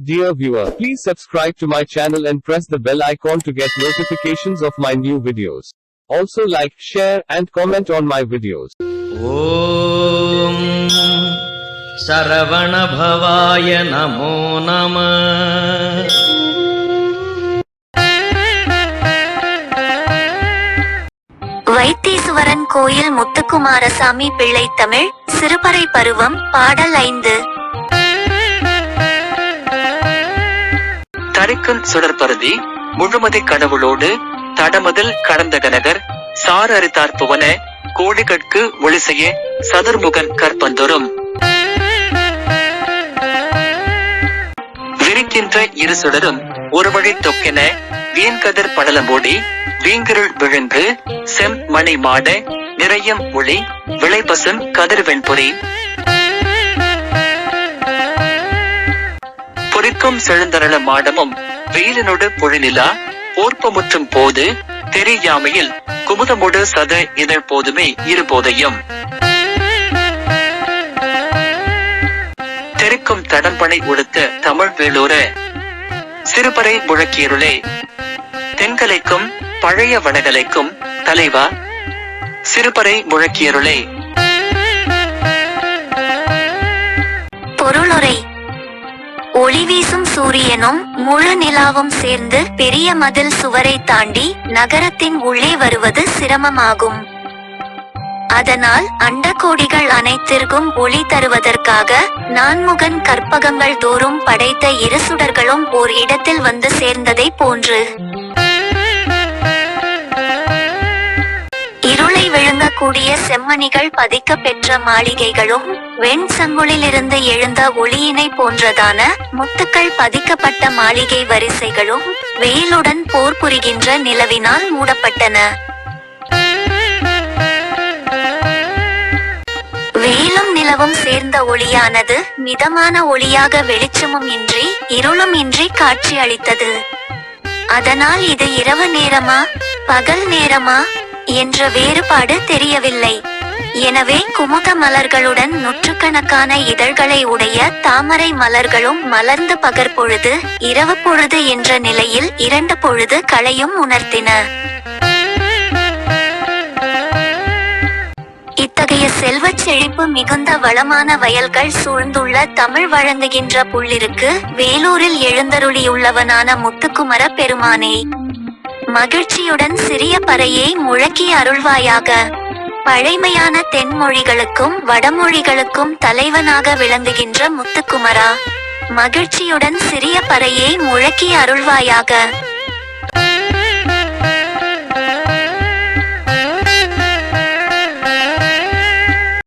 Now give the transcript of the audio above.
Dear viewer, please subscribe to my channel and press the bell icon to get notifications of my new videos. Also like, share and comment on my videos. ஓம் சரவணபவாய நமோ நம வைத்தீஸ்வரன் கோயில் முத்துக்குமாரசாமி பிள்ளை தமிழ் சிறுபறை பருவம் பாடல் ஐந்து தரிக்கும் சுடற்பருதி முழுமதி கடவுளோடு தடமதில் கடந்த கனகர் sir அரித்தார் புவன கோடிகட்கு ஒளிசைய சதுர்முகன் கற்பந்தொரும் விரிக்கின்ற இரு சுடரும் ஒரு வழி தொக்கென வீண்கதிர் படலமோடி வீங்கிருள் விழுந்து செம் மணி மாட நிறையம் ஒளி விளைபசும் கதிர்வெண்பொறி பொறிக்கும் செழுந்தரள மாடமும் வெயிலினோடு பொழிநிலா போர்ப்பமுற்றும் போது தெரியாமையில் குமுதமுடு சத இதழ் போதுமே இருபோதையும். தெருக்கும் தடம்பனை உடுத்த தமிழ் வேலூர சிறுபறை முழக்கியருளே. தென்கலைக்கும் பழைய வடகலைக்கும் தலைவா சிறுபறை முழக்கியருளே. பொருளுரை ஒளி வீசும் சூரியனும் முழு நிலாவும் சேர்ந்து பெரிய மதில் சுவரை தாண்டி நகரத்தின் உள்ளே வருவது சிரமமாகும். அதனால் அண்டகோடிகள் அனைத்திற்கும் ஒளி தருவதற்காக நான்முகன் கற்பகங்கள் தோறும் படைத்த இரு சுடர்களும் ஓர் இடத்தில் வந்து சேர்ந்ததை போன்று. கூடிய செம்மணிகள் பதிக்க பெற்ற மாளிகைகளும் வெண் சங்குலிலிருந்து எழுந்த ஒளியினை போன்றதான முத்துக்கள் பதிக்கப்பட்ட மாளிகை வரிசைகளும் வெயிலுடன் போர் புரிகின்ற நிலவினால் மூடப்பட்டன. வெயிலும் நிலவும் சேர்ந்த ஒளியானது மிதமான ஒளியாக வெளிச்சமும் இன்றி இருளும் இன்றி காட்சி அளித்தது அதனால் இது இரவு நேரமா பகல் நேரமா என்ற வேறுபாடு தெரியவில்லை. எனவே குமுத மலர்களுடன் நூற்றுக்கணக்கான இதழ்களை உடைய தாமரை மலர்களும் மலர்ந்து பகற்பொழுது இரவு பொழுது என்ற நிலையில் இரண்டு பொழுது களையும் உணர்த்தின. இத்தகைய செல்வச் செழிப்பு மிகுந்த வளமான வயல்கள் சூழ்ந்துள்ள தமிழ் வழங்குகின்ற புள்ளிருக்கு வேலூரில் எழுந்தருளியுள்ளவனான முத்துக்குமர பெருமானே. மகிழ்ச்சியுடன் சிறிய பறையை முழக்கி அருள்வாயாக. பழைமையான தென்மொழிகளுக்கும் வடமொழிகளுக்கும் தலைவனாக விளங்குகின்ற முத்துக்குமரா. மகிழ்ச்சியுடன் சிறிய பறையை முழக்கி அருள்வாயாக.